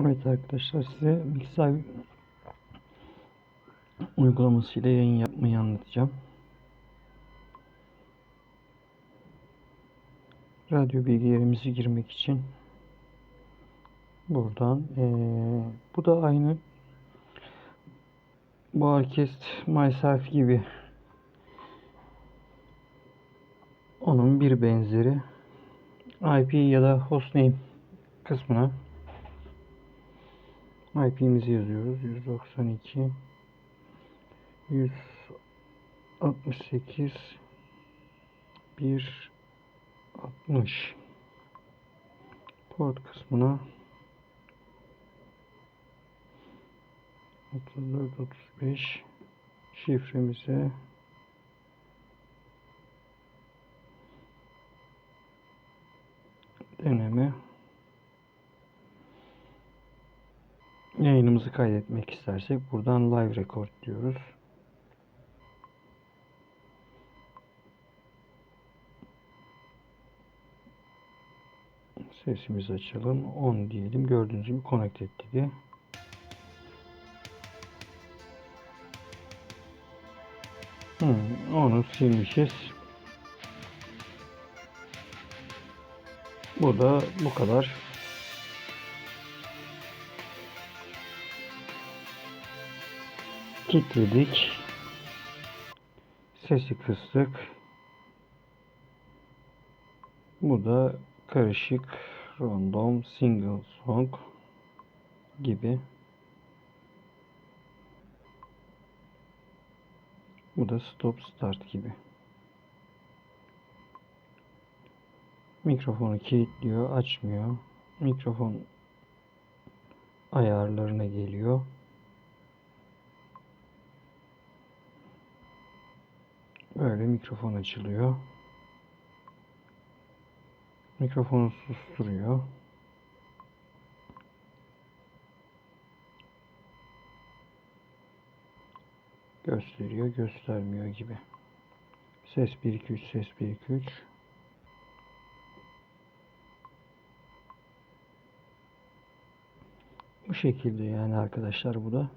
Evet arkadaşlar size Mixer uygulamasıyla yayın yapmayı anlatacağım. Radyo bilgilerimizi girmek için buradan eee, bu da aynı bu Arcast Myself gibi onun bir benzeri IP ya da hostname kısmına IP'mizi yazıyoruz. 192 168 1 60 port kısmına 34 35 şifremize deneme yayınımızı kaydetmek istersek buradan live record diyoruz. Sesimizi açalım. 10 diyelim. Gördüğünüz gibi connect etti diye. Hmm, onu silmişiz. Bu da bu kadar. Kilitledik. Sesi kıstık. Bu da karışık, random, single song gibi. Bu da stop start gibi. Mikrofonu kilitliyor, açmıyor. Mikrofon ayarlarına geliyor. Böyle mikrofon açılıyor. Mikrofonu susturuyor. Gösteriyor, göstermiyor gibi. Ses 1 2 3 ses 1 2 3. Bu şekilde yani arkadaşlar bu da.